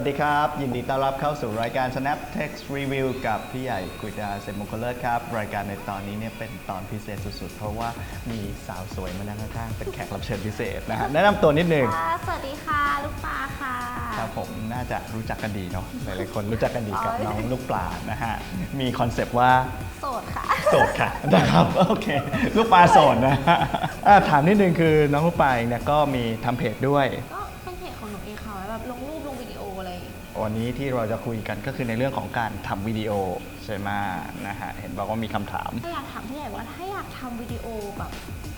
สวัสดีครับ ยินดีต้อนรับเข้าสู่รายการ Snap Text Review กับพี่ใหญ่กุยดาเซมมงคลเลิศครับ รายการในตอนนี้เนี่ยเป็นตอนพิเศษสุดๆ เพราะว่ามีสาวสวยมานั่งข้างๆเป็นแขกรับเชิญพิเศษนะฮะแนะนำตัวนิดหนึ่งค่ะสวัสดีค่ะ ลูกปลาค่ะ ครับผมน่าจะรู้จักกันดีเนาะหลายๆคนรู้จักกันดีกับอ๋อน้องลูกปลานะฮะมีคอนเซปต์ว่าโสดค่ะ โสดค่ะนะครับโอเค ลูกปลาโสดนะฮะอะถามนิดนึงคือน้องลูกปลาเองเนี่ยก็มีทำเพจด้วย ก็ วันนี้ที่เราจะคุยกันก็คือในเรื่องของการทำวิดีโอใช่ไหมนะฮะเห็นบอกว่ามีคำถาม ถ้าอยากถามพี่ใหญ่ว่าถ้าอยากทำวิดีโอแบบ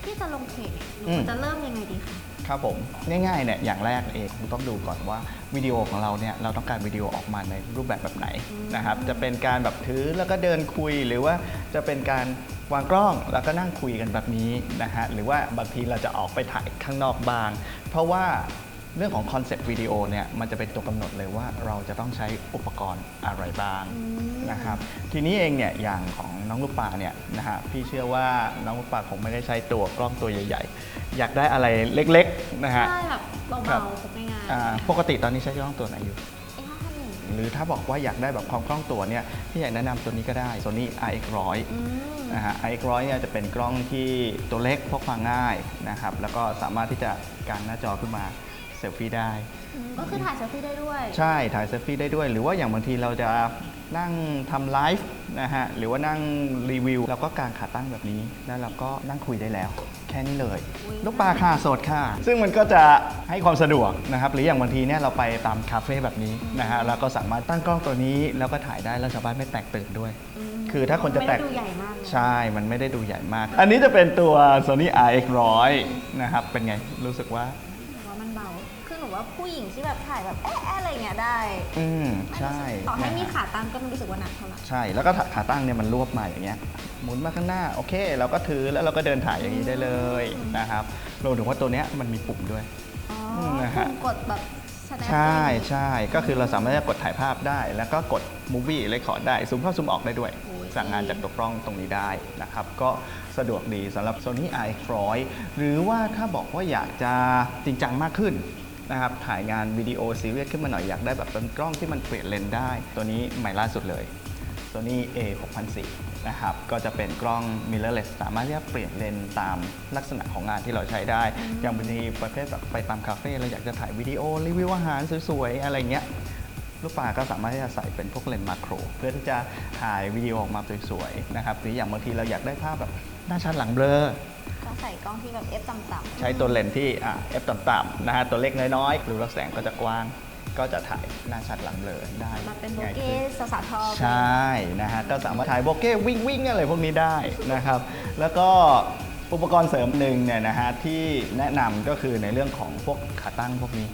ที่จะลงเพจเนี่ยหนูอืม จะเริ่มยังไงดีคะครับผมง่ายๆเนี่ยอย่างแรกเองคงต้องดูก่อนว่าวิดีโอของเราเนี่ยเราต้องการวิดีโอออกมาในรูปแบบแบบไหนนะครับจะเป็นการแบบถือแล้วก็เดินคุยหรือว่าจะเป็นการวางกล้องแล้วก็นั่งคุยกันแบบนี้นะฮะหรือว่าบางทีเราจะออกไปถ่ายข้างนอกบ้าง เพราะว่า เรื่องของคอนเซปต์วิดีโอเนี่ยมันจะเป็นตัวกำหนดเลยว่าเราจะต้องใช้อุปกรณ์อะไรบ้างนะครับทีนี้เองเนี่ยอย่างของน้องลูกปลาเนี่ยนะฮะพี่เชื่อว่าน้องลูกปลาคงไม่ได้ใช้ตัวกล้องตัวใหญ่ ๆ อยากได้อะไรเล็กๆนะฮะใช่แบบเบาครับๆพกง่ายอ่าปกติตอนนี้ใช้กล้องตัวไหนอยู่ๆเอ้ห้าพันหนึ่งหรือถ้าบอกว่าอยากได้แบบความกล้องตัวเนี่ยพี่อยากแนะนำตัวนี้ก็ได้ Sony RX100 อืมนะฮะ RX100 เนี่ยจะเป็นกล้องที่ตัวเล็กพกพาง่ายนะครับแล้วก็สามารถที่จะการหน้าจอขึ้นมาเซลฟี่ได้อืมก็คือถ่ายเซลฟี่ได้ด้วย ใช่ถ่ายเซลฟี่ได้ด้วย หรือว่าอย่างบางทีเราจะนั่งทำไลฟ์นะฮะหรือว่านั่งรีวิวเราก็กางขาตั้งแบบนี้ แล้วเราก็นั่งคุยได้แล้ว แค่นี้เลยอุ๊ยลูกปลาค่ะโสดค่ะ ซึ่งมันก็จะให้ความสะดวกนะครับ หรืออย่างบางทีเนี่ยเราไปตามคาเฟ่แบบนี้นะฮะเราก็สามารถตั้งกล้องตัวนี้ แล้วก็ถ่ายได้แล้วชาวบ้านไม่แตกตื่นด้วยมคือถ้าคนจะแตกไม่ได้ดูใหญ่มากนะใช่ มันไม่ได้ดูใหญ่มาก อันนี้จะเป็นตัว Sony RX100 นะครับเป็นไงรู้สึกว่า ว่าผู้หญิงที่แบบถ่ายแบบแอะๆอะไรเงี้ยได้อืมไม่ใช่รู้สึกต่อให้นะฮะมีขาตั้งก็ไม่รู้สึกว่าหนักเท่าไหร่ใช่ แล้วก็ขาขาตั้งเนี่ยมันรวบมาอย่างเงี้ย หมุนมาข้างหน้า โอเค เราก็ถือแล้วเราก็เดินถ่ายอย่างนี้ได้เลยนะครับรวมถึงว่าตัวเนี้ยมันมีปุ่มด้วย อ๋อนะฮะ ปุ่มกดแบบ snap ใช่ได้ใช่ก็คือเราสามารถจะกดถ่ายภาพได้ แล้วก็กด movie record ได้ซูมเข้าซูมออกได้ด้วย โอ้ย สั่งงานจากตัวกล้องตรงนี้ได้นะครับ ก็สะดวกดีสำหรับ Sony RX100 หรือว่าถ้าบอกว่าอยากจะจริงจังมากขึ้น นะครับถ่ายงานวิดีโอซีเรียสขึ้นมาหน่อยอยากได้แบบเป็นกล้องที่มันเปลี่ยนเลนส์ได้ ตัวนี้ใหม่ล่าสุดเลย Sony A 6004นะครับก็จะเป็นกล้อง mirrorless สามารถที่จะเปลี่ยนเลนส์ตามลักษณะของงานที่เราใช้ได้ อย่างบางทีประเภทแบบไปตามคาเฟ่เราอยากจะถ่ายวิดีโอรีวิวอาหารสวยๆ อะไรเงี้ยลูกปลาก็สามารถที่จะใส่เป็นพวกเลนส์มาโคร เพื่อที่จะถ่ายวิดีโอออกมาสวยๆนะครับหรืออย่างบางทีเราอยากได้ภาพแบบหน้าชัดหลังเบลอ ก็ใส่กล้องที่แบบ f ต่ำๆ ใช้ตัวเลนส์ที่อะ f ต่ำๆนะฮะตัวเล็กน้อยๆรูรับแสงก็จะกว้าง ก็จะถ่ายหน้าชัดหลังเบลอได้มาเป็นโบง่ายเก้ขึ้น สาวๆชอบใช่นะฮะก็สามารถถ่ายโบเก้วิ่งวิ่งอะไรพวกนี้ได้นะครับ แล้วก็อุปกรณ์เสริมหนึ่งเนี่ยนะฮะที่แนะนำก็คือในเรื่องของพวกขาตั้งพวกนี้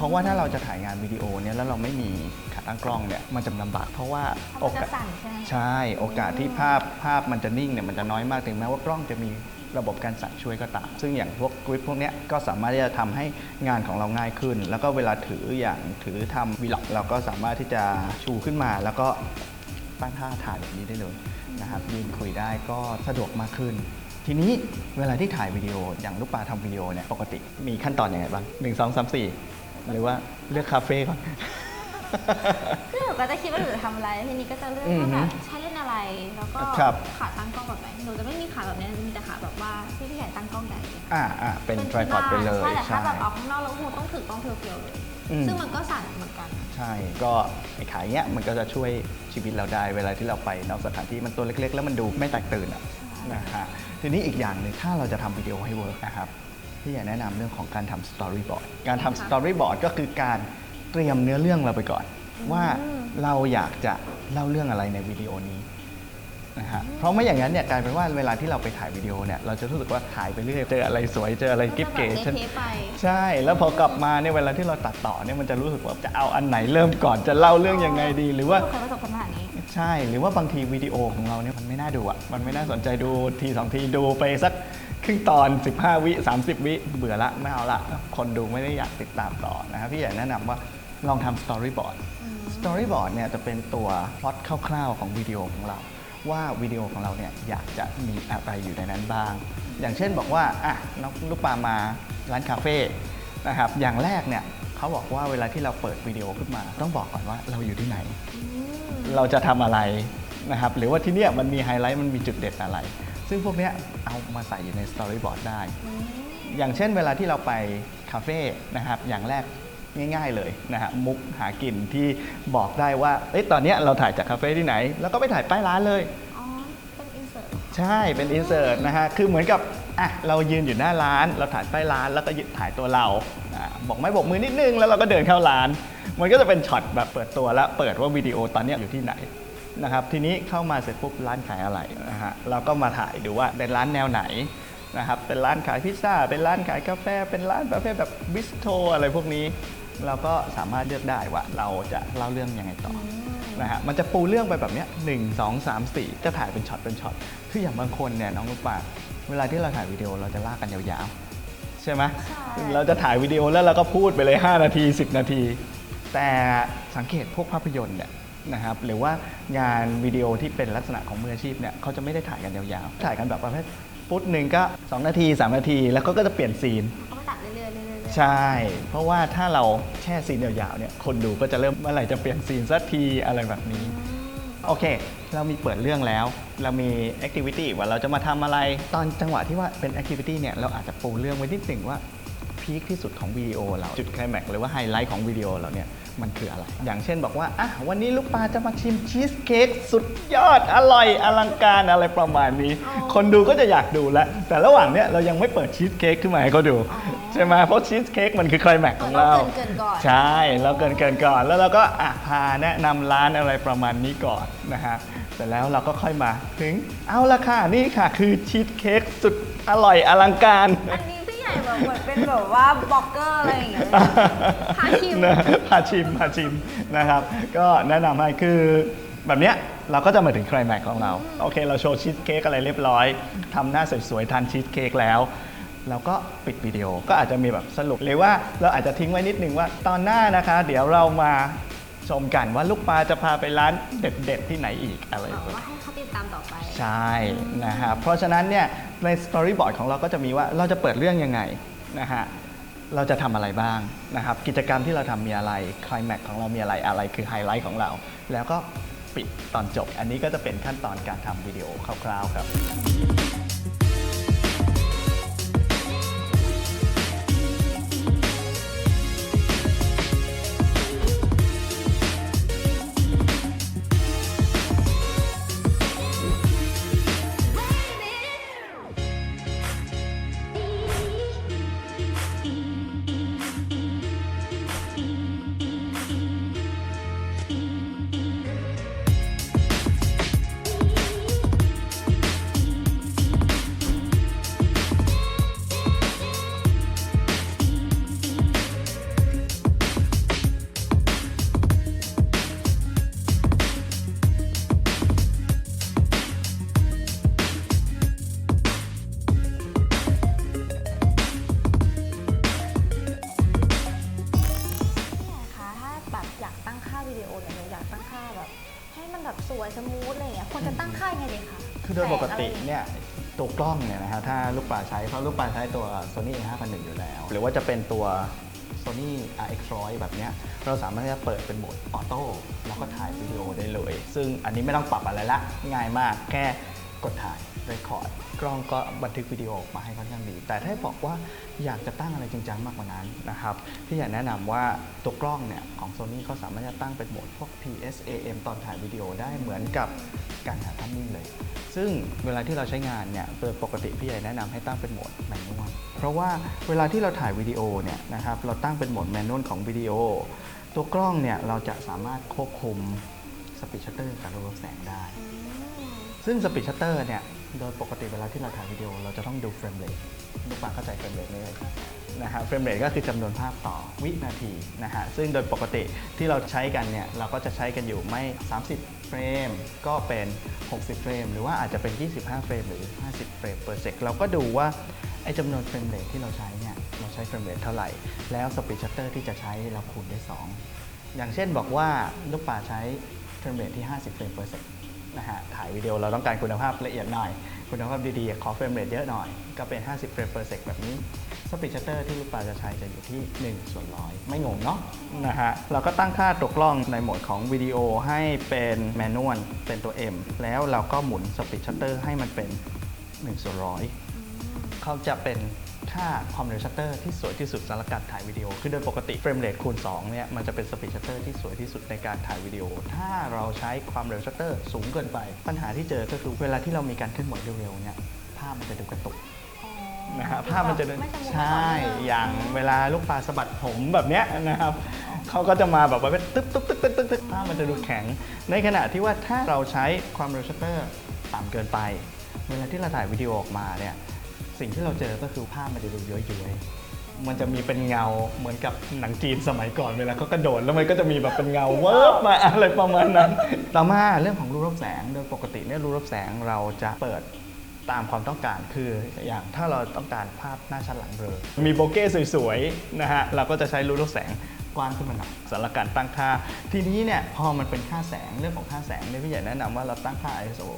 เพราะว่าถ้าเราจะถ่ายงานวิดีโอเนี่ยแล้วเราไม่มีขาตั้งกล้องเนี่ยมันจะลำบากเพราะว่าเพโอราะมันกาจะสสั่นใช่ไหมใช่โอกาสที่ภาพภาพมันจะนิ่งเนี่ยมันจะน้อยมากถึงแม้ว่ากล้องจะมีระบบการสั่นช่วยก็ตาม ซึ่งอย่างพวกกริปพวกเนี้ยก็สามารถที่จะทำให้งานของเราง่ายขึ้น แล้วก็เวลาถืออย่างถือทำวีล็อกเราก็สามารถที่จะชูขึ้นมา แล้วก็ตั้งท่าถ่ายแบบนี้ได้เลยนะครับยืนคุยได้ก็สะดวกมากขึ้น ทีนี้เวลาที่ถ่ายวิดีโออย่างลูกปลาทำวิดีโอเนี่ยปกติมีขั้นตอนอยังไงบ้างหนึ่งสองสามสี่ หรือว่าเลือกคาเฟ่ก่อน คือหนูก็จะคิดว่าหนูจะทำอะไรทีนี้ก็จะเลือกอือว่าฮึแบบใช้เล่นอะไร แล้วก็ครับ ขาตั้งกล้องแบบไหนหนูจะไม่มีขาแบบนี้จะมีแต่ขาแบบว่าที่พี่ใหญ่ตั้งกล้องใหญ่อ่าอ่าเป็นที่ไตรพอดไปเลย ใช่แต่ถ้าใช่แบบเอาข้างนอกแล้วคงต้องถือกล้องเพียวๆเลยอืม ซึ่งมันก็สั่นเหมือนกัน ใช่ ก็ไอ้ขายเนี้ยมันก็จะช่วยชีวิตเราได้เวลาที่เราไปนอกสถานที่มันตัวเล็กๆ แล้วมันดูไม่แตกตื่นอะนะฮะทีนี้อีกอย่างหนึ่งถ้าเราจะทำวิดีโอให้เวิร์กนะครับ ที่อยากแนะนำเรื่องของการทำสตอรี่บอร์ดการทำสตอรี่บอร์ดก็คือการเตรียมเนื้อเรื่องเราไปก่อน ว่าเราอยากจะเล่าเรื่องอะไรในวิดีโอนี้นะฮะเพราะไม่อย่างนั้นเนี่ยกลายเป็นว่าเวลาที่เราไปถ่ายวิดีโอเนี่ยเราจะรู้สึกว่าถ่ายไปเรื่อยเจออะไรสวยเจออะไรกิ๊บเก๋ก็จะฉันแบบเละๆไปใช่ แล้วพอกลับมาเนี่ยเวลาที่เราตัดต่อเนี่ยมันจะรู้สึกว่าจะเอาอันไหนเริ่มก่อนจะเล่าเรื่องยังไงดี หรือว่าเคยประสบปัญหานี้ใช่ หรือว่าบางทีวิดีโอของเราเนี่ยมันไม่น่าดูอะมันไม่น่าสนใจดูทีสองทีดูไปสัก ครึ่งตอน 15 วิ 30 วิเบื่อละไม่เอาละ คนดูไม่ได้อยากติดตามต่อนะครับพี่อยากแนะนำว่าลองทำสตอรี่บอร์ดสตอรี่บอร์ดเนี่ยจะเป็นตัวพล็อตคร่าวๆ ของวิดีโอของเรา ว่าวิดีโอของเราเนี่ยอยากจะมีอะไรอยู่ในนั้นบ้าง อย่างเช่นบอกว่าอะน้องลูกปลามาร้านคาเฟ่นะครับอย่างแรกเนี่ยเขาบอกว่าเวลาที่เราเปิดวิดีโอขึ้นมา ต้องบอกก่อนว่าเราอยู่ที่ไหนอืมเราจะทำอะไรนะครับหรือว่าที่เนี่ยมันมีไฮไลท์มันมีจุดเด่นอะไร ซึ่งพวกเนี้ยเอามาใส่อยู่ในสตอรี่บอร์ดได้อืมอย่างเช่นเวลาที่เราไปคาเฟ่นะครับ อย่างแรกง่ายๆเลยนะฮะมุกหากินที่บอกได้ว่าเอ้ยตอนเนี้ยเราถ่ายจากคาเฟ่ที่ไหน แล้วก็ไปถ่ายป้ายร้านเลย อ๋อ เป็นอินเสิร์ตใช่เป็นอินเสิร์ตนะฮะคือเหมือนกับอะเรายืนอยู่หน้าร้าน เราถ่ายป้ายร้านแล้วก็ยืนถ่ายตัวเราอะบอกไม้บอกมือนิดนึงแล้วเราก็เดินเข้าร้าน มันก็จะเป็นช็อตแบบเปิดตัวแล้วเปิดว่าวิดีโอตอนเนี้ยอยู่ที่ไหน นะครับทีนี้เข้ามาเสร็จปุ๊บร้านขายอะไรนะฮะเราก็มาถ่ายดูว่าเป็นร้านแนวไหนนะครับเป็นร้านขายพิซซ่า เป็นร้านขายกาแฟ เป็นร้านประเภทแบบบิสโทรอะไรพวกนี้ เราก็สามารถเลือกได้ว่าเราจะเล่าเรื่องยังไงต่อนะฮะมันจะปูเรื่องไปแบบเนี้ยหนึ่งสองสามสี่จะถ่ายเป็นช็อตเป็นช็อตคืออย่างบางคนเนี่ยน้องลูกปลาเวลาที่เราถ่ายวิดีโอเราจะลากกันยาวๆ ใช่ไหมใช่เราจะถ่ายวิดีโอแล้วเราก็พูดไปเลย 5 นาที 10 นาที แต่สังเกตพวกภาพยนตร์เนี่ย นะครับหรือว่างานวิดีโอที่เป็นลักษณะของมืออาชีพเนี่ยเขาจะไม่ได้ถ่ายกันยาวๆ ถ่ายกันแบบประเภทฟุตหนึ่งก็ 2 นาที 3 นาที แล้วก็ก็จะเปลี่ยนซีนเอามาตัดเรื่อยๆเรื่อยๆเรื่อยๆใช่ เพราะว่าถ้าเราแช่ซีนยาวๆเนี่ยคนดูก็จะเริ่มเมื่อไหร่จะเปลี่ยนซีนสักทีอะไรแบบนี้ โอเค เรามีเปิดเรื่องแล้ว เรามีแอคทิวิตี้ว่าเราจะมาทำอะไร ตอนจังหวะที่ว่าเป็นแอคทิวิตี้เนี่ยเราอาจจะปูเรื่องไว้นิดหนึ่งว่าพีคที่สุดของวิดีโอเราจุดไคลแม็กซ์หรือว่าไฮไลท์ของวิดีโอเราเนี่ย มันคืออะไร อย่างเช่นบอกว่าอะวันนี้ลูกปลาจะมาชิมชีสเค้กสุดยอดอร่อยอลังการอะไรประมาณนี้อ๋อคนดูก็จะอยากดูแล้ว แต่ระหว่างเนี้ยเรายังไม่เปิดชีสเค้กขึ้นมาให้เขาดู ใช่ไหมเพราะชีสเค้กมันคือไคลแม็กซ์ของเรา เกินๆก่อน ใช่เราเกินเกินก่อน แล้วเราก็อะพาแนะนำร้านอะไรประมาณนี้ก่อนนะฮะเสร็จแล้วเราก็ค่อยมาถึงเอาละค่ะนี่ค่ะคือชีสเค้กสุดอร่อยอลังการ อันนี้พี่ใหญ่แบบ เหมือนเป็นแบบว่าบล็อกเกอร์อะไรอย่างเงี้ยพาชิมนะพาชิมพาชิมนะครับ ก็แนะนำให้คือแบบเนี้ยเราก็จะมาถึงไคลแม็กซ์ของเรา โอเค เราโชว์ชีสเค้กอะไรเรียบร้อยทำหน้าสวยๆทานชีสเค้กแล้วเราก็ปิดวิดีโอก็อาจจะมีแบบสรุปเลยว่าเราอาจจะทิ้งไว้นิดนึงว่าตอนหน้านะคะ เดี๋ยวเรามาชมกันว่าลูกปลาจะพาไปร้านเด็ดๆที่ไหนอีกอะไรหวังแบบนี้ว่าให้เขา ตามต่อไป ใช่นะฮะเพราะฉะนั้นเนี่ยในสตอรี่บอร์ดของเราก็จะมีว่าเราจะเปิดเรื่องยังไงนะฮะเราจะทำอะไรบ้างนะครับ กิจกรรมที่เราทำมีอะไรคลายแม็กของเรามีอะไรอะไรคือไฮไลท์ของเรา แล้วก็ปิดตอนจบ อันนี้ก็จะเป็นขั้นตอนการทำวิดีโอคร่าวๆครับ ปลาใช้เพราะลูกปลาใช้ตัว Sony A5001 อยู่แล้ว หรือว่าจะเป็นตัว Sony RX100 แบบเนี้ยเราสามารถที่จะเปิดเป็นโหมดออโต้แล้วก็ถ่ายวิดีโอได้เลย ซึ่งอันนี้ไม่ต้องปรับอะไรละง่ายมากแค่กดถ่าย รคคอร์ดกล้องก็บันทึกวิดีโอออกมาให้ค่อนข้างดี แต่ถ้าบอกว่าอยากจะตั้งอะไรจริงจังมากกว่านั้นนะครับที่อยากแนะนำว่าตัวกล้องเนี่ยของ Sony เขาสามารถจะตั้งเป็นโหมดพวก PSAM ตอนถ่ายวิดีโอได้เหมือนกับการถ่ายภาพนิ่งเลย ซึ่งเวลาที่เราใช้งานเนี่ยโดยปกติพี่ใหญ่แนะนำให้ตั้งเป็นโหมดแมนนวลเพราะว่าเวลาที่เราถ่ายวิดีโอเนี่ยนะครับเราตั้งเป็นโหมดแมนนวลของวิดีโอ ตัวกล้องเนี่ยเราจะสามารถควบคุมสปีดชัตเตอร์การรวบแสงได้ ซึ่งสปีดชัตเตอร์เนี่ยโดยปกติเวลาที่เราถ่ายวิดีโอเราจะต้องดูเฟรมเรทลูกปลาเข้าใจเฟรมเรทไหมเลยนะฮะเฟรมเรทก็คือจำนวนภาพต่อวินาทีนะฮะซึ่งโดยปกติที่เราใช้กันเนี่ยเราก็จะใช้กันอยู่ไม่ 30 เฟรม ก็เป็น 60 เฟรม หรือว่าอาจจะเป็น 25 เฟรม หรือ 50 เฟรม per sec เราก็ดูว่าไอ้จำนวนเฟรมเรทที่เราใช้เนี่ยเราใช้เฟรมเรทเท่าไหร่ แล้วสปีดชัตเตอร์ที่จะใช้เราคูณด้วย2อย่างเช่นบอกว่าลูกปลาใช้เฟรมเรทที่ 50 เฟรม per sec นะฮะถ่ายวิดีโอเราต้องการคุณภาพละเอียดหน่อย คุณภาพดีๆ ขอเฟรมเรทเยอะหน่อย ก็เป็น 50 เฟรม per sec แบบนี้สปีดชัตเตอร์ที่ลูกปลาจะใช้จะอยู่ที่ 1 ส่วนร้อยไม่งงเนาะนะฮะเราก็ตั้งค่าตัวกล้องในโหมดของวิดีโอให้เป็นแมนนวลเป็นตัว M แล้วเราก็หมุนสปีดชัตเตอร์ให้มันเป็น 1 ส่วนร้อยเขาจะเป็น ค่าความเร็วชัตเตอร์ที่สวยที่สุดสำหรับการถ่ายวิดีโอ คือโดยปกติเฟรมเรทคูณ2เนี่ยมันจะเป็นสปีดชัตเตอร์ที่สวยที่สุดในการถ่ายวิดีโอ ถ้าเราใช้ความเร็วชัตเตอร์สูงเกินไป ปัญหาที่เจอก็คือเวลาที่เรามีการเคลื่อนไหวเร็วๆเนี่ยภาพมันจะดูกระตุกอ๋อนะฮะภาพมันจะเดินไสมูทใช่ไม่ต่เนื่อย่างเวลาลูกปลาสะบัดผมแบบเนี้ยนะครับเขาก็จะมาแบบว่าเป็นตึ๊บตึ๊บตึ๊บตึ๊บตึ๊บตึ๊บภาพมันจะดูแข็ง ในขณะที่ว่าถ้าเราใช้ความเร็วชัตเตอร์ต่ำเกินไป เวลาที่เราถ่ายวิดีโอออกมาเนี่ย สิ่งที่เราเจอก็คือภาพมันจะดูย้อยๆมันจะมีเป็นเงาเหมือนกับหนังจีนสมัยก่อนเวลาเขากระโดดแล้วมันก็จะมีแบบเป็นเงาเวิร์บมาอะไรประมาณนั้น ต่อมาเรื่องของรูรับแสงโดยปกติเนี่ยรูรับแสงเราจะเปิดตามความต้องการคืออย่างถ้าเราต้องการภาพหน้าชัดหลังเบลอมีโบเก้สวยๆนะฮะเราก็จะใช้รูรับแสงกว้างขึ้นมาหน่อยสำหรับการตั้งค่า ทีนี้เนี่ยพอมันเป็นค่าแสงเรื่องของค่าแสงเนี่ยพี่ใหญ่แนะนำว่าเราตั้งค่า ISO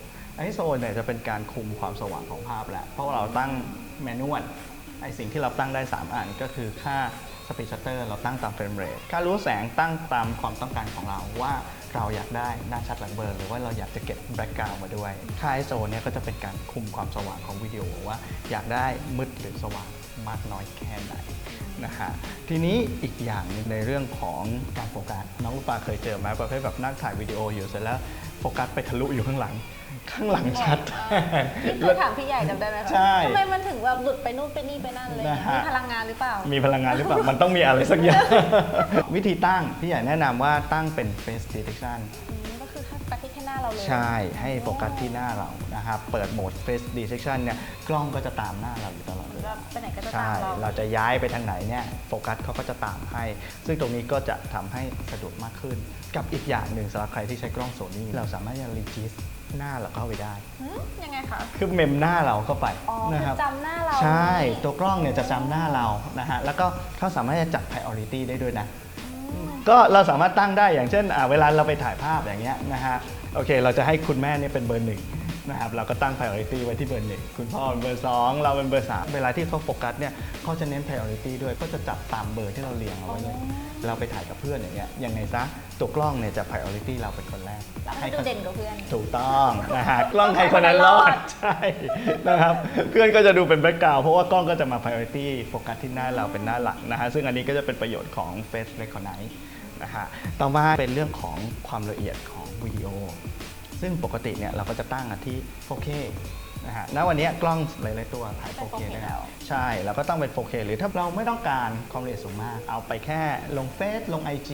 ISO เนี่ยจะเป็นการคุมความสว่างของภาพแหละเพราะว่าเราตั้งแมนนวลไอสิ่งที่เราตั้งได้ 3 อันก็คือค่าสปีดชัตเตอร์เราตั้งตามเฟรมเรทค่ารู้แสงตั้งตามความต้องการของเราว่าเราอยากได้หน้าชัดหลังเบลอหรือว่าเราอยากจะเก็บแบ็กกราวด์มาด้วย ค่า ISO เนี่ยก็จะเป็นการคุมความสว่างของวิดีโอว่าอยากได้มืดหรือสว่างมากน้อยแค่ไหนนะฮะทีนี้อีกอย่างนึงในเรื่องของการโฟกัสน้องลูกปลาเคยเจอไหมประเภทแบบนั่งถ่ายวิดีโออยู่เสร็จแล้วโฟกัสไปทะลุอยู่ข้างหลัง ข้างหลังชัดนี่เคยถามพี่ใหญ่จำได้ไหมคะใช่ทำไมมันถึงแบบหลุดไปนู่นไปนี่ไปนั่นเลยนะฮะ มีพลังงานหรือเปล่า มีพลังงานหรือเปล่า มันต้องมีอะไรสักอย่าง วิธีตั้ง พี่ใหญ่แนะนำว่าตั้งเป็น face detection อืมก็คือแค่โฟกัสที่แค่หน้าเราเลยใช่ ให้โฟกัสที่หน้าเรานะครับ เปิดโหมด face detection เนี่ย กล้องก็จะตามหน้าเราอยู่ตลอดเวแบลา บไปไหนก็จะตาใช่ มเรา เราจะย้ายไปทางไหนเนี่ยโฟกัสเขาก็จะตามให้ ซึ่งตรงนี้ก็จะทำให้สะดวกมากขึ้น กับอีกอย่างหนึ่งสำหรับใครที่ใช้กล้องโซนี่เราสามารถจะรีจิส หน้าเราเข้าไปได้ หืมยังไงคะ คือเมมหน้าเราเข้าไปอ๋อนะคืคอรับจำหน้าเราใช่นี่ตัวกล้องเนี่ยจะจำหน้าเรานะฮะแล้วก็เขาสามารถจะจัด priority ได้ด้วยนะอืมก็เราสามารถตั้งได้อย่างเช่นอ่าเวลาเราไปถ่ายภาพอย่างเงี้ยนะฮะโอเค เราจะให้คุณแม่เนี่ยเป็นเบอร์หนึ่ง นะครับเราก็ตั้ง priority ไว้ที่เบอร์หนึ่งคุณพ่อเป็นเบอร์สองเราเป็นเบอร์สามเวลาที่เขาโฟกัสเนี่ยเขาจะเน้น priority ด้วยก็จะจับตามเบอร์ที่เราเรียงเอาไว้เลยเราไปถ่ายกับเพื่อนอย่างเงี้ยยังไงซะตัวกล้องเนี่ยจะ priority เราเป็นคนแรกเราให้ดูเด่นกว่าเพื่อน ถูกต้องนะฮะกล้องใครคนนั้นรอดใช่นะครับเพื่อนก็จะดูเป็นแบ็กกราวเพราะว่ากล้องก็จะมา priority โฟกัสที่หน้าเราเป็นหน้าหลังนะฮะซึ่งอันนี้ก็จะเป็นประโยชน์ของ face recognize นะฮะต่อมาเป็นเรื่องของความละเอียดของวิดีโอ ซึ่งปกติเนี่ยเราก็จะตั้งอะที่ 4K นะฮะณวันนี้กล้องหลาย ๆ ตัวถ่ายเป็น 4K4K ได้แล้แล้ววใช่เราก็ต้องเป็น 4K หรือถ้าเราไม่ต้องการความละเอียดสูงมาก เอาไปแค่ลงเฟซลง IG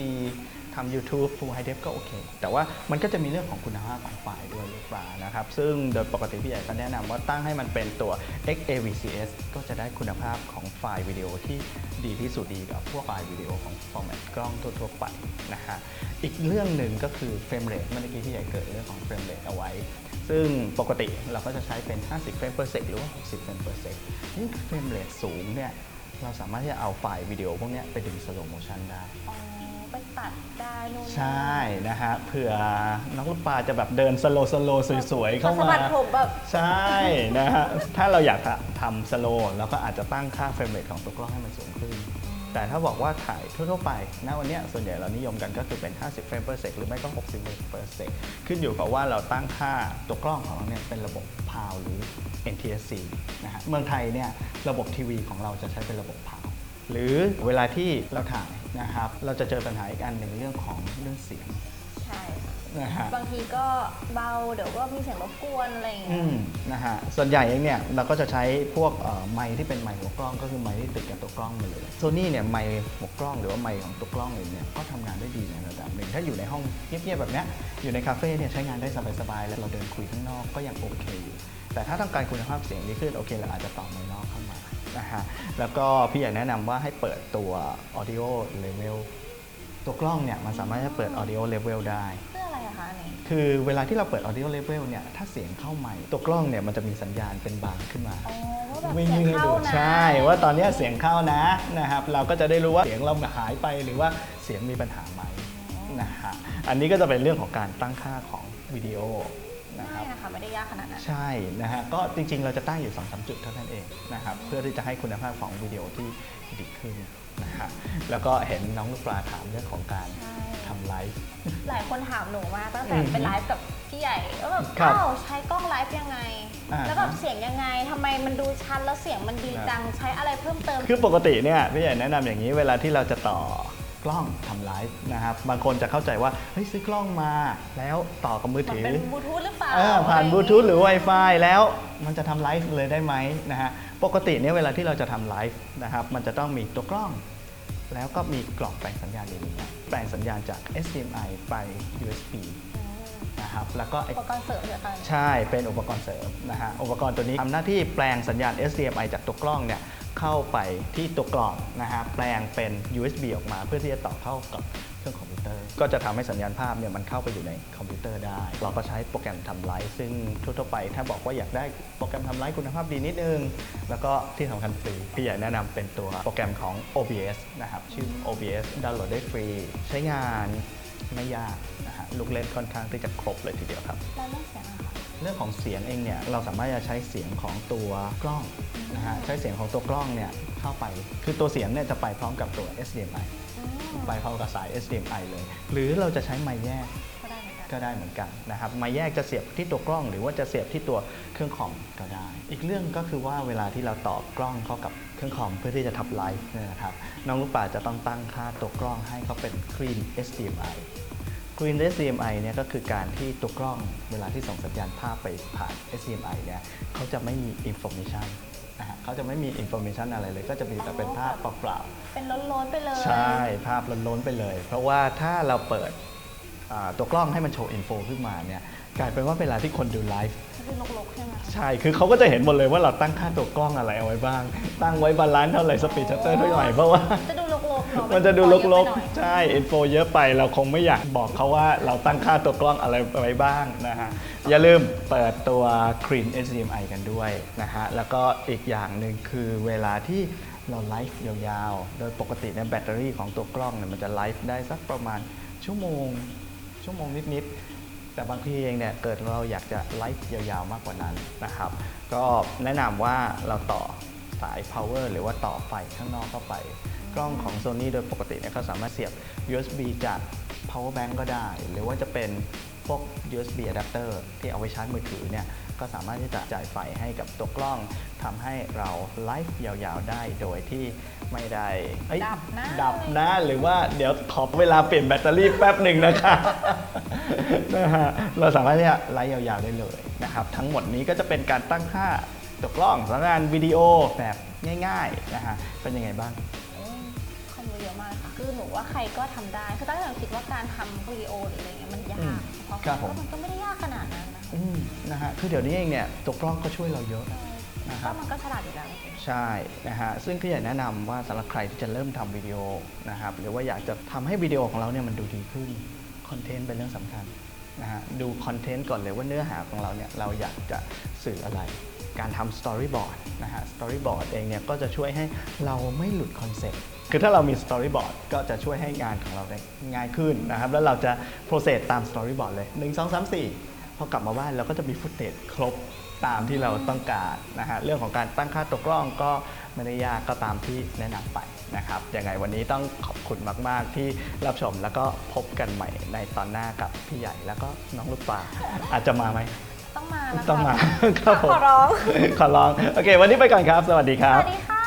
ทำ YouTube Full High Def ก็โอเค แต่ว่ามันก็จะมีเรื่องของคุณภาพของไฟล์ด้วยหรือเปล่านะครับ ซึ่งโดยปกติพี่ใหญ่ก็แนะนำว่าตั้งให้มันเป็นตัว XAVCS ก็จะได้คุณภาพของไฟล์วิดีโอที่ดีที่สุดดีกับพวกไฟล์วิดีโอของฟอร์แมตกล้องทั่วๆไปนะฮะอีกเรื่องหนึ่งก็คือเฟรมเรทเมื่อกี้พี่ใหญ่เกิดเรื่องของเฟรมเรทเอาไว้ซึ่งปกติเราก็จะใช้เป็น 50 เฟรม per sec หรือว่า 60 เฟรม per sec ยิ่งเฟรมเรทสูงเนี่ย เราสามารถที่จะเอาไฟล์วิดีโอพวกเนี้ยไปดึงสโลโมชันได้ ไปตัดได้นู่นนี่ ใช่นะฮะเผื่อน้องลูกปลาจะแบบเดินสโลสโลสวยๆ เข้าสะมาบัดผมแบบ ใช่นะฮะ ถ้าเราอยากจะทำสโลเราก็อาจจะตั้งค่าเฟรมเรทของตัวกล้องให้มันสูงขึ้น แต่ถ้าบอกว่าถ่ายทั่วๆไปณวันเนี้ยส่วนใหญ่เรานิยมกันก็คือเป็น 50 เฟรม per sec หรือไม่ก็ 60 เฟรม per sec ขึ้นอยู่กับว่าเราตั้งค่าตัวกล้องของเราเนี่ยเป็นระบบ PAL หรือ NTSC นะฮะ เมืองไทยเนี่ยระบบทีวีของเราจะใช้เป็นระบบ PAL หรือเวลาที่เราถ่ายนะครับ เราจะเจอปัญหาอีกอันหนึ่งเรื่องของเรื่องเสียงใช่ค่ะนะฮะ บางทีก็เบาเดี๋ยวก็มีเสียงรบกวนอะไรอย่างเงี้อืย มนะฮะ ส่วนใหญ่เองเนี่ยเราก็จะใช้พวกเอ่อไมค์ที่เป็นไมค์หัวกล้องก็คือไมค์ที่ติดกับตัวกล้องมาเลยโซนี่เนี่ยไมค์หัวกล้องหรือว่าไมค์ของตัวกล้องเองเนี่ยก็ทำงานได้ดีในระดับหนึ่งถ้าอยู่ในห้องเงียบๆแบบเนี้ยอยู่ในคาเฟ่เนี่ยใช้งานได้สบายๆแล้วเราเดินคุยข้างนอกก็ยังโอเคอยู่แต่ถ้าต้องการคุณภาพเสียงดีขึ้นโอเคเราอาจจะต่อไมค์นอกเข้ามา นะฮะแล้วก็พี่อยากแนะนำว่าให้เปิดตัว audio level ตัวกล้องเนี่ยมันสามารถจะเปิด audio level ได้ เพื่ออะไรอะคะอันนี้คือเวลาที่เราเปิด audio level เนี่ยถ้าเสียงเข้าใหม่ ตัวกล้องเนี่ยมันจะมีสัญญาณเป็นบาร์ขึ้นมา อ๋อว่าแบบวิ่งเสียงให้เข้าดูนะใช่ว่าตอนเนี้ยเสียงเข้านะนะครับเราก็จะได้รู้ว่าเสียงเราหายไปหรือว่าเสียงมีปัญหาไหมนะฮะอันนี้ก็จะเป็นเรื่องของการตั้งค่าของวิดีโอ นะครับง่ายนะคะไม่ได้ยากขนาดนั้น ใช่นะฮะก็จริงๆ เราจะตั้งอยู่2อสจุดเท่านั้นเองนะครับเพื่อที่จะให้คุณภาพของวิดีโอที่ดีขึ้นนะฮะแล้วก็เห็นน้องลูกปลาถามเรื่องของการใช่ ทำไลฟ์ หลายคนถามหนูมาตั้งแต่อือฮึไปไลฟ์กับพี่ใหญ่แล้วแบบครับอ้าวใช้กล้องไลฟ์ยังไง อ่าแล้วแบบเสียงยังไงทำไมมันดูชัดแล้วเสียงมันดีครับ จังใช้อะไรเพิ่มเติม คือปกติเนี่ยพี่ใหญ่แนะนำอย่างนี้เวลาที่เราจะต่อก ล้องทำไลฟ์นะครับบางคนจะเข้าใจว่าเฮ้ยซื้อกล้องมาแล้วต่อกับมือมันถือ เป็นบลูทูธหรือเปล่าเออผ่านอะบไอย่ลูงงี้ทูธหรือ Wi-Fi แล้วมันจะทำไลฟ์เลยได้ไหมนะฮะปกติเนี่ยเวลาที่เราจะทำไลฟ์นะครับมันจะต้องมีตัวกล้อง แล้วก็มีกล่องแปลงสัญญาณอยู่ในนี้แปลงสัญญาณจาก HDMI ไป USB อืมนะครับแล้วก็ไอ้อุปกรณ์เสริมเดียวกันใช่เป็นอุปกรณ์เสริมนะฮะอุปกรณ์ตัวนี้ทำหน้าที่แปลงสัญญาณ HDMI จากตัวกล้องเนี่ย เข้าไปที่ตัวกล่องนะฮะแปลงเป็น USB ออกมาเพื่อที่จะต่อเข้ากับเครื่องคอมพิวเตอร์ ก็จะทำให้สัญญาณภาพเนี่ยมันเข้าไปอยู่ในคอมพิวเตอร์ได้ เราก็ใช้โปรแกรมทำไลฟ์ซึ่งทั่วๆไป ถ้าบอกว่าอยากได้โปรแกรมทำไลฟ์คุณภาพดีนิดนึง แล้วก็ที่สำคัญฟรีพี่ใหญ่แนะนำเป็นตัวโปรแกรมของ OBS นะครับชื่อ OBS ดาวน์โหลดได้ฟรี ใช้งานไม่ยากนะฮะลูกเล่นค่อนข้างที่จะครบเลยทีเดียวครับแล้วเรื่องเสียงอะคะ เรื่องของเสียงเองเนี่ยเราสามารถจะใช้เสียงของตัวกล้องนะฮะใช้เสียงของตัวกล้องเนี่ยเข้าไป คือตัวเสียงเนี่ยจะไปพร้อมกับตัว SDMI อืมไปพร้อมกับสาย SDMI เลย หรือเราจะใช้ไมค์แยกก็ได้เหมือนกันก็ได้เหมือนกันนะครับไมค์แยกจะเสียบที่ตัวกล้อง หรือว่าจะเสียบที่ตัวเครื่องคอมก็ได้ อีกเรื่องก็คือว่าเวลาที่เราต่อกล้องเข้ากับเครื่องคอมเพื่อที่จะทำไลฟ์เนี่ยนะครับน้องลูกป่าจะต้องตั้งค่าตัวกล้องให้เขาเป็น Clean HDMI Green HDMI เนี่ยก็คือการที่ตัวกล้องเวลาที่ส่งสัญญาณภาพไปผ่าน HDMI เนี่ยเขาจะไม่มี information นะฮะเขาจะไม่มี information อะไรเลย ก็จะมีแต่เป็นภาพเปล่าเป็นล้นๆไปเลย ๆ ใช่ ภาพล้นๆไปเลย เพราะว่าถ้าเราเปิดอ่าตัวกล้องให้มันโชว์อินโฟขึ้นมาเนี่ยกลายเป็นว่าเวลาที่คนดูไลฟ์ คือลกๆใช่ไหม ใช่ คือเขาก็จะเห็นหมดเลยว่าเราตั้งค่าตัวกล้องอะไรเอาไว้บ้าง ตั้งไว้บาลานซ์เท่าไหร่สปีดชัตเตอร์เท่าไหร่เพราะว่า จะดูลกๆเนาะ มันจะดูลกเยอะไปหน่อยๆใช่อินโฟเยอะไปเราคงไม่อยากบอกเขาว่าเราตั้งค่าตัวกล้องอะไรไว้บ้างนะฮะ อย่าลืมเปิดตัว Clean HDMI กันด้วยนะฮะ แล้วก็อีกอย่างหนึ่งคือเวลาที่เราไลฟ์ยาวๆ โดยปกติเนี่ยแบตเตอรี่ของตัวกล้องเนี่ยมันจะไลฟ์ได้สักประมาณชั่วโมง ชั่วโมงนิดๆ แต่บางทีเองเนี่ยเกิดเราอยากจะไลฟ์ยาวๆ มากกว่านั้นนะครับ ก็แนะนำว่าเราต่อสาย power หรือว่าต่อไฟข้างนอกเข้าไป กล้องของ Sony โดยปกติเนี่ยเขาสามารถเสียบ USB จาก power bank ก็ได้ หรือว่าจะเป็นพวก USB adapter ที่เอาไว้ชาร์จมือถือเนี่ยก็สามารถที่จะจ่ายไฟให้กับตัวกล้องทำให้เราไลฟ์ยาวๆได้โดยที่ไม่ได้เอ้ยดับนะ ดับนะหรือว่าเดี๋ยวขอเวลาเปลี่ยนแบตเตอรี่แป๊บหนึ่งนะครับนะฮะเราสามารถที่จะไลฟ์ยาวๆได้เลยนะครับ ทั้งหมดนี้ก็จะเป็นการตั้งค่าตัวกล้องสำนักงานวิดีโอแบบง่ายๆนะฮะเป็นยังไงบ้าง ค่ะคือหนูว่าใครก็ทำได้คือตั้งแต่คิดว่าการทำวิดีโอหรืออะไรเงี้ยมันยาอืมกเพราะครับผมมันก็ไม่ได้ยากขนาดนั้นนะคะอืมนะฮะคือเดี๋ยวนี้เองเนี่ยตัวกล้องก็ช่วยเราเยอะนะครัก็บมันก็ฉลาดอยู่แล้วจริงใช่นะฮะซึ่งก็อยากแนะนำว่าสำหรับใครที่จะเริ่มทำวิดีโอนะครับหรือว่าอยากจะทำให้วิดีโอของเราเนี่ยมันดูดีขึ้นคอนเทนต์เป็นเรื่องสำคัญนะฮะดูคอนเทนต์ก่อนเลยว่าเนื้อหาของเราเนี่ยเราอยากจะสื่ออะไร การทำสตอรี่บอร์ดนะฮะสตอรี่บอร์ดเองเนี่ยก็จะช่วยให้เราไม่หลุดคอนเซ็ปต์คือถ้าเรามีสตอรี่บอร์ดก็จะช่วยให้งานของเราได้ง่ายขึ้นนะครับแล้วเราจะโปรเซสตามสตอรี่บอร์ดเลย 1 2 3 4 พอกลับมาบ้านเราก็จะมีฟุตเทจครบตามที่เราต้องการนะฮะเรื่องของการตั้งค่าตัวกล้องก็ไม่ได้ยากก็ตามที่แนะนำไปนะครับยังไงวันนี้ต้องขอบคุณมาก ๆ ที่รับชมแล้วก็พบกันใหม่ในตอนหน้ากับพี่ใหญ่แล้วก็น้องลูกปลาอาจจะมาไหม มาแล้วค่ะต้องมาครับผมขอร้อง ขอร้อง โอเค วันนี้ไปก่อนครับ สวัสดีคสรับ วัสดีค่ะ